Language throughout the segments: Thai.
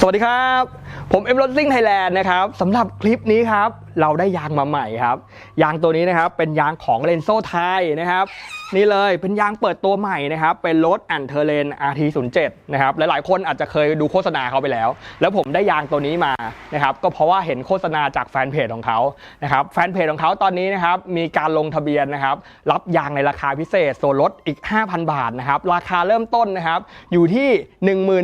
สวัสดีครับ ผมเอ็มรถซิ่งไทยแลนด์นะครับสำหรับคลิปนี้ครับ เราได้ยางมาใหม่ครับ ยางตัวนี้นะครับเป็นยางของเลนโซไทยนะครับ นี่เลยเป็นยางเปิดตัวใหม่นะครับ เป็นรถแอนเทอร์เลน RT07 นะครับหลายๆคนอาจจะเคยดูโฆษณาเขาไปแล้ว แล้วผมได้ยางตัวนี้มานะครับก็เพราะว่าเห็นโฆษณาจากแฟนเพจของเขานะครับแฟนเพจของเขาตอนนี้นะครับมีการลงทะเบียนนะครับรับยางในราคาพิเศษส่วนลดอีก 5,000 บาทนะครับราคาเริ่มต้นนะครับอยู่ที่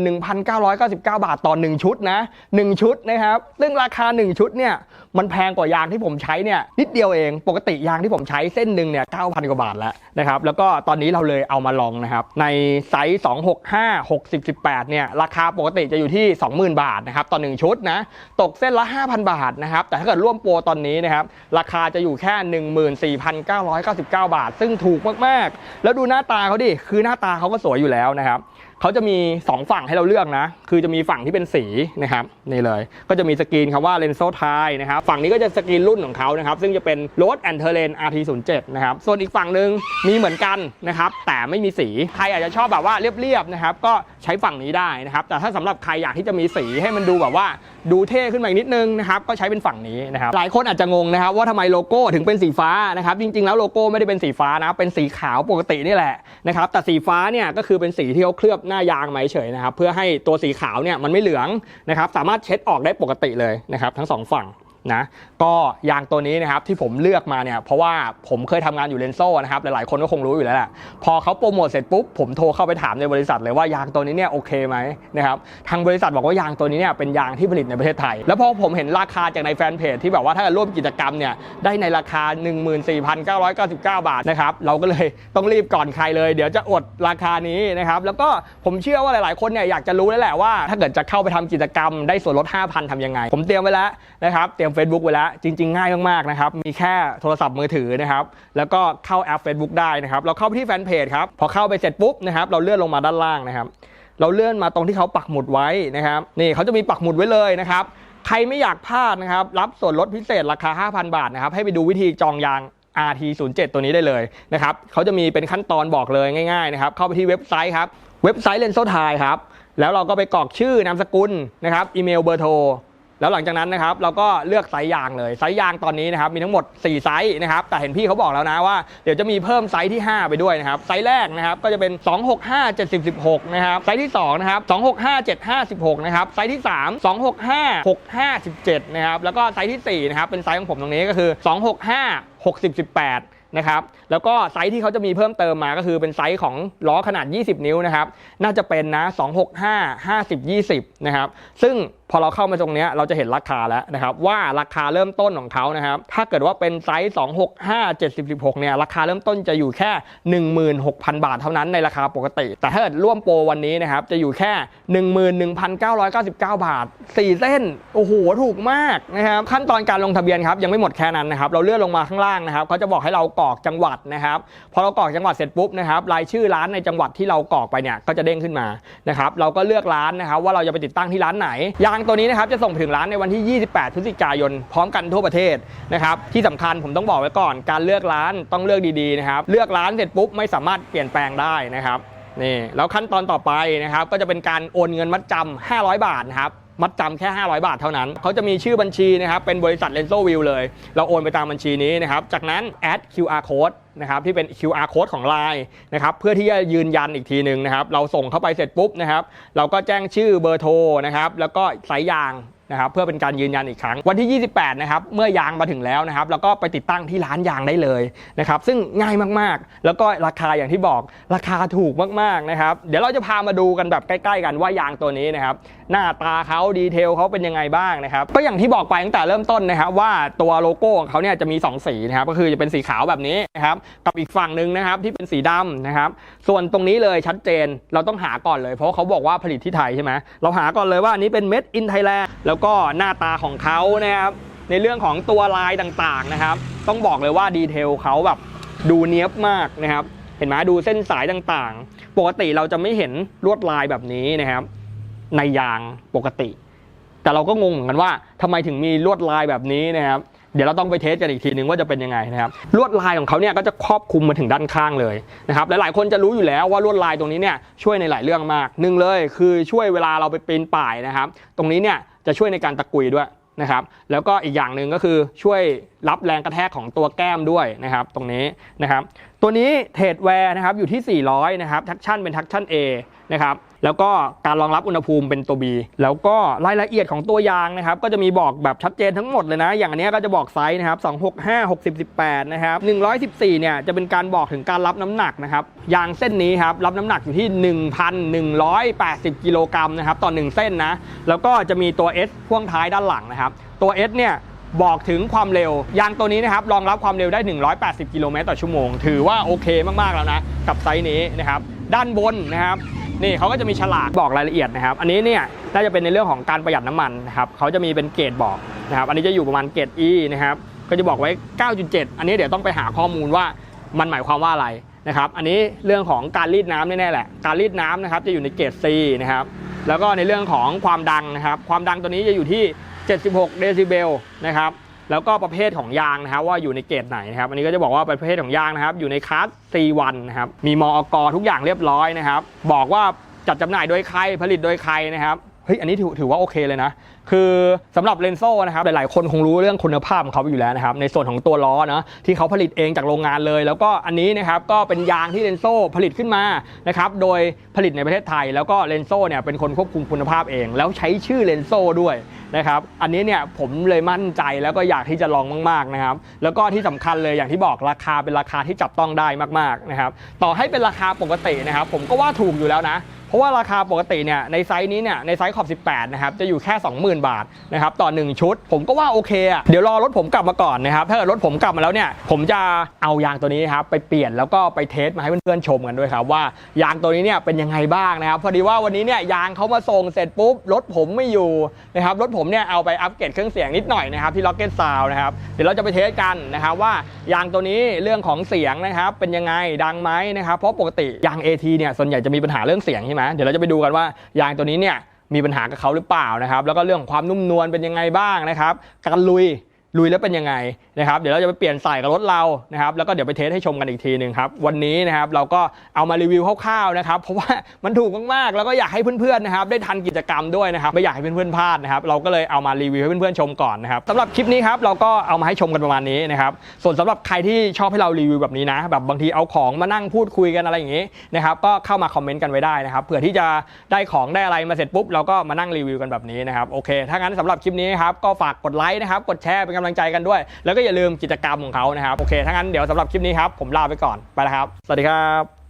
11,999 บาทต่อ 1 ชุดนะ1ชุดนะครับซึ่งราคา 1 ชุดเนี่ย มันแพงกว่ายางที่ผมใช้เนี่ยนิดเดียวเอง ปกติยางที่ผมใช้เส้นหนึ่งเนี่ย9,000กว่าบาทแล้วนะครับ แล้วก็ตอนนี้เราเลยเอามาลองนะครับ ในไซส์265 60 18เนี่ยราคาปกติจะอยู่ที่ 20,000 บาทนะครับต่อ1ชุดนะตกเส้นละ 5,000 บาทนะครับแต่ถ้าเกิดร่วมโปรตอนนี้นะครับราคาจะอยู่แค่ 14,999 บาท ซึ่งถูกมากๆ แล้วดูหน้าตาเขาดิคือหน้าตาเขาก็สวยอยู่แล้วนะครับ เขาจะมี 2 ฝั่งให้เราเลือกนะ คือจะมีฝั่งที่เป็นสีนะครับนี่เลย ก็จะมีสกรีนคำว่าเลนโซไทนะครับ ฝั่งนี้ก็จะสกรีนรุ่นของเขานะครับ ซึ่งจะเป็น Road and Terrain RT07 นะครับ ส่วนอีกฝั่งหนึ่งมีเหมือนกันนะครับ แต่ไม่มีสี ใครอาจจะชอบแบบว่าเรียบๆนะครับ ก็ใช้ฝั่งนี้ได้นะครับ แต่ถ้าสำหรับใครอยากที่จะมีสีให้มันดูแบบว่า ดูเท่ขึ้นมาอีกนิดนึงนะครับก็ใช้เป็นฝั่งนี้นะครับหลายคนอาจจะงงนะครับว่าทำไมโลโก้ถึงเป็นสีฟ้านะครับจริงๆแล้วโลโก้ไม่ได้เป็นสีฟ้านะเป็นสีขาวปกตินี่แหละนะครับแต่สีฟ้าเนี่ยก็คือเป็นสีที่เขาเคลือบหน้ายางมาเฉยนะครับเพื่อให้ตัวสีขาวเนี่ยมันไม่เหลืองนะครับสามารถเช็ดออกได้ปกติเลยนะครับทั้งสองฝั่ง นะก็ยางตัวนี้นะครับที่ผมเลือกมาเนี่ยเพราะว่าผมเคยทำงานอยู่เลนโซ่นะครับหลายๆคนก็คงรู้อยู่แล้วแหละพอเขาโปรโมทเสร็จปุ๊บผมโทรเข้าไปถามในบริษัทเลยว่ายางตัวนี้เนี่ยโอเคไหมนะครับทางบริษัทบอกว่ายางตัวนี้เนี่ยเป็นยางที่ผลิตในประเทศไทย แล้วพอผมเห็นราคาจากในแฟนเพจที่แบบว่าถ้าร่วมกิจกรรมเนี่ยได้ในราคา 14,999 บาทนะครับเราก็เลยต้องรีบก่อนใครเลย เดี๋ยวจะอดราคานี้นะครับแล้วก็ผมเชื่อว่าหลาย ๆ คนเนี่ยอยากจะรู้แล้วแหละว่า ถ้าเกิดจะเข้าไปทำกิจกรรมได้ส่วนลด 5,000ทำยังไง ผมเตรียมไว้แล้วนะครับเตรียม Facebook ไว้แล้ว จริง ๆ ง่ายมากๆนะครับ มีแค่โทรศัพท์มือถือนะครับ แล้วก็เข้าแอป Facebook ได้นะครับ เราเข้าไปที่แฟนเพจครับ พอเข้าไปเสร็จปุ๊บนะครับ เราเลื่อนลงมาด้านล่างนะครับ เราเลื่อนมาตรงที่เขาปักหมุดไว้นะครับ นี่เขาจะมีปักหมุดไว้เลยนะครับ ใครไม่อยากพลาดนะครับ รับส่วนลดพิเศษราคา 5,000 บาทนะครับ ให้ไปดูวิธีจองยาง RT07 ตัวนี้ได้เลยนะครับ เขาจะมีเป็นขั้นตอนบอกเลยง่ายๆนะครับ เข้าไปที่เว็บไซต์ครับ เว็บไซต์เลนโซไทยครับ แล้วเราก็ไปกรอกชื่อนามสกุลนะครับ อีเมลเบอร์โทร แล้วหลังจากนั้นนะครับเราก็เลือกไซส์ยางเลยไซส์ยางตอนนี้นะครับมีทั้งหมด 4 ไซส์นะครับแต่เห็นพี่เขาบอกแล้วนะว่าเดี๋ยวจะมีเพิ่มไซส์ที่ 5 ไปด้วยนะครับไซส์แรกนะครับก็จะเป็น 265 70 16นะครับไซส์ที่2นะครับ265 75 16นะครับไซส์ที่ 3 265 65 17นะครับแล้วก็ไซส์ที่4นะครับเป็นไซส์ของผมตรงนี้ก็คือ 265 60 18นะครับแล้วก็ไซส์ที่เขาจะมีเพิ่มเติมมาก็คือเป็นไซส์ของล้อขนาด 20 นิ้วนะครับ น่าจะเป็นนะ 265 50 20 นะครับ ซึ่ง อเราเข้ามาตรงนี้เราจะเห็นราคาแล้วนะครับว่าราคาเริ่มต้นของเขานะครับถ้าเกิดว่าเป็นไซส์ 265 70 16เนี่ยราคาเริ่มต้นจะอยู่แค่ 16,000 บาทเท่านั้นในราคาปกติ แต่ถ้าเกิดร่วมโปรวันนี้นะครับจะอยู่แค่ 11,999 บาท 4 เส้นโอ้โหถูกมากนะครับขั้นตอนการลงทะเบียนครับยังไม่หมดแค่นั้นนะครับเราเลื่อนลงมาข้างล่างนะครับเขาจะบอกให้เรากรอกจังหวัดนะครับพอเรากรอกจังหวัดเสร็จปุ๊บนะครับรายชื่อร้านในจังหวัดที่เรากรอกไปเนี่ยก็จะเด้งขึ้นมานะครับเราก็เลือกร้านนะครับว่าเราจะไปติดตั้งที่ร้านไหนยางตัวนี้นะครับจะส่งถึงร้านในวันที่ 28 พฤศจิกายน พร้อมกันทั่วประเทศนะครับที่สำคัญผมต้องบอกไว้ก่อน การเลือกร้านต้องเลือกดีๆนะครับเลือกร้านเสร็จปุ๊บไม่สามารถเปลี่ยนแปลงได้นะครับนี่แล้วขั้นตอนต่อไปนะครับก็จะเป็นการโอนเงินมัดจำ500 บาทนะครับ มัดจำแค่ 500 บาทเท่านั้น เขาจะมีชื่อบัญชีนะครับ เป็นบริษัทเลนโซวิวเลย เราโอนไปตามบัญชีนี้นะครับ จากนั้นแอด QR code นะครับที่เป็น QR code ของ Line นะครับเพื่อที่จะยืนยันอีกทีหนึ่งนะครับ เราส่งเข้าไปเสร็จปุ๊บนะครับ เราก็แจ้งชื่อเบอร์โทรนะครับ แล้วก็สายยาง นะครับเพื่อเป็นการยืนยันอีกครั้ง วันที่ 28 นะครับ เมื่อยางมาถึงแล้วนะครับ แล้วก็ไปติดตั้งที่ร้านยางได้เลยนะครับ ซึ่งง่ายมากๆ แล้วก็ราคาอย่างที่บอกราคาถูกมากๆนะครับ เดี๋ยวเราจะพามาดูกันแบบใกล้ๆ กันว่ายางตัวนี้นะครับ หน้าตาเขาดีเทลเขาเป็นยังไงบ้างนะครับ ก็อย่างที่บอกไปตั้งแต่เริ่มต้นนะครับ ว่าตัวโลโก้ของเขาเนี่ยจะมี 2 สีนะครับ ก็คือจะเป็นสีขาวแบบนี้นะครับ กับอีกฝั่งหนึ่งนะครับที่เป็นสีดำนะครับ ส่วนตรงนี้เลยชัดเจน เราต้องหาก่อนเลย เพราะเขาบอกว่าผลิตที่ไทยใช่ไหมเราหาก่อนเลยว่าอันนี้เป็น Made in Thailand แล้วก็หน้าตาของเขานะครับในเรื่องของตัวลายต่างๆนะครับ ต้องบอกเลยว่าดีเทลเขาแบบดูเนี้ยบมากนะครับ เห็นไหมดูเส้นสายต่างๆ ปกติเราจะไม่เห็นลวดลายแบบนี้นะครับ ในยางปกติ แต่เราก็งงเหมือนกันว่าทำไมถึงมีลวดลายแบบนี้นะครับ เดี๋ยวเราต้องไปเทสกันอีกทีนึงว่าจะเป็นยังไงนะครับลวดลายของเขาเนี่ยก็จะครอบคลุมมาถึงด้านข้างเลยนะครับหลายๆคนจะรู้อยู่แล้วว่าลวดลายตรงนี้เนี่ยช่วยในหลายเรื่องมากหนึ่งเลยคือช่วยเวลาเราไปปีนป่ายนะครับ ตรงนี้เนี่ยจะช่วยในการตะกุยด้วยนะครับแล้วก็อีกอย่างหนึ่งก็คือช่วยรับแรงกระแทกของตัวแก้มด้วยนะครับตรงนี้นะครับตัวนี้เทรดแวร์นะครับอยู่ที่ 400นะครับทักชั่นเป็นทักชั่น A นะครับ แล้วก็การรองรับอุณหภูมิเป็นตัว B แล้วก็รายละเอียดของตัวยางนะครับ ก็จะมีบอกแบบชัดเจนทั้งหมดเลยนะ อย่างอันนี้ก็จะบอกไซส์นะครับ 265 60 18 นะครับ 114 เนี่ยจะเป็นการบอกถึงการรับน้ำหนักนะครับ ยางเส้นนี้ครับรับน้ำหนักอยู่ที่ 1,180 กิโลกรัมนะครับต่อ 1 เส้นนะ แล้วก็จะมีตัว S พ่วงท้ายด้านหลังนะครับ ตัว S เนี่ยบอกถึงความเร็ว ยางตัวนี้นะครับรองรับความเร็วได้ 180 กิโลเมตรต่อชั่วโมง ถือว่าโอเคมาก ๆ แล้วนะ กับไซส์นี้นะครับ ด้านบนนะครับ นี่เขาก็จะมีฉลากบอกรายละเอียดนะครับ อันนี้เนี่ยน่าจะเป็นในเรื่องของการประหยัดน้ำมันนะครับเขาจะมีเป็นเกรดบอกนะครับ อันนี้จะอยู่ประมาณเกรด E นะครับก็จะบอกไว้ 9.7 อันนี้เดี๋ยวต้องไปหาข้อมูลว่ามันหมายความว่าอะไรนะครับ อันนี้เรื่องของการรีดน้ำแน่ๆแหละ การรีดน้ำนะครับจะอยู่ในเกรด C นะครับ แล้วก็ในเรื่องของความดังนะครับ ความดังตัวนี้จะอยู่ที่ 76 เดซิเบลนะครับ แล้วก็ประเภทของยางนะครับว่าอยู่ในเกรดไหนนะครับอันนี้ก็จะบอกว่าประเภทของยางนะครับอยู่ในคลาส C1 นะครับมีมอกทุกอย่างเรียบร้อยนะครับบอกว่าจัดจำหน่ายโดยใครผลิตโดยใครนะครับ เฮ้ยอันนี้ถือถือว่าโอเคเลยนะ คือสำหรับเลนโซ่นะครับหลายๆ คนคงรู้เรื่องคุณภาพของเขาอยู่แล้วนะครับในส่วนของตัวล้อนะที่เขาผลิตเองจากโรงงานเลย แล้วก็อันนี้นะครับก็เป็นยางที่เลนโซ่ผลิตขึ้นมานะครับโดยผลิตในประเทศไทย แล้วก็เลนโซ่เนี่ยเป็นคนควบคุมคุณภาพเอง แล้วใช้ชื่อเลนโซ่ด้วยนะครับอันนี้เนี่ยผมเลยมั่นใจแล้วก็อยากที่จะลองมากๆนะครับแล้วก็ที่สำคัญเลยอย่างที่บอกราคาเป็นราคาที่จับต้องได้มากๆนะครับต่อให้เป็นราคาปกตินะครับผมก็ว่าถูกอยู่แล้วนะ ราะว่าราคาปกติเนี่ยในไซส์นี้เนี่ยในไซส์ขอบ 18 นะครับ จะอยู่แค่ 20,000 บาทนะครับต่อ 1 ชุด ผมก็ว่าโอเคอะเดี๋ยวรอรถผมกลับมาก่อนนะครับถ้าเกิดรถผมกลับมาแล้วเนี่ยผมจะเอายางตัวนี้ครับไปเปลี่ยนแล้วก็ไปเทสมาให้เพื่อนๆชมกันด้วยครับว่ายางตัวนี้เนี่ยเป็นยังไงบ้างนะครับพอดีว่าวันนี้เนี่ยยางเขามาส่งเสร็จปุ๊บรถผมไม่อยู่นะครับรถผมเนี่ยเอาไปอัปเกรดเครื่องเสียงนิดหน่อยนะครับที่ Rocket Sound นะครับเดี๋ยวเราจะไปเทสกันนะครับว่ายางตัวนี้เรื่องของเสียงนะครับเป็นยังไงดังไหมนะครับเพราะปกติยาง AT เนี่ยส่วนใหญ่จะมีปัญหาเรื่องเสียงใช่ไหมเดี๋ยวเราจะไปดูกันว่ายางตัวนี้เนี่ยมีปัญหากับเขาหรือเปล่านะครับ แล้วก็เรื่องของความนุ่มนวลเป็นยังไงบ้างนะครับการลุย ลุยแล้วเป็นยังไงนะครับเดี๋ยวเราจะไปเปลี่ยนใส่กับรถเรานะครับแล้วก็เดี๋ยวไปเทสให้ชมกันอีกทีหนึ่งครับวันนี้นะครับเราก็เอามารีวิวคร่าวๆนะครับเพราะว่ามันถูกมากๆแล้วก็อยากให้เพื่อนๆนะครับได้ทันกิจกรรมด้วยนะครับไม่อยากให้เพื่อนๆพลาดนะครับเราก็เลยเอามารีวิวให้เพื่อนๆชมก่อนนะครับสำหรับคลิปนี้ครับเราก็เอามาให้ชมกันประมาณนี้นะครับส่วนสำหรับใครที่ชอบให้เรารีวิวแบบนี้นะ แบบบางทีเอาของมานั่งพูดคุยกันอะไรอย่างนี้นะครับก็เข้ามาคอมเมนต์กันไว้ได้นะครับเผื่อที่จะได้ของได้อะไรมาเสร็จปุ๊บเราก็มานั่งรีวิวกันแบบนี้นะครับโอเคถ้างั้นสำหรับคลิปนี้ครับก็ฝากกดไลค์นะครับกดแชร์เป็นกำลังใจกันด้วย แล้วก็อย่าลืมกิจกรรมของเขานะครับ โอเคถ้างั้นเดี๋ยวสำหรับคลิปนี้ครับ ผมลาไปก่อนไปแล้วครับ สวัสดีครับ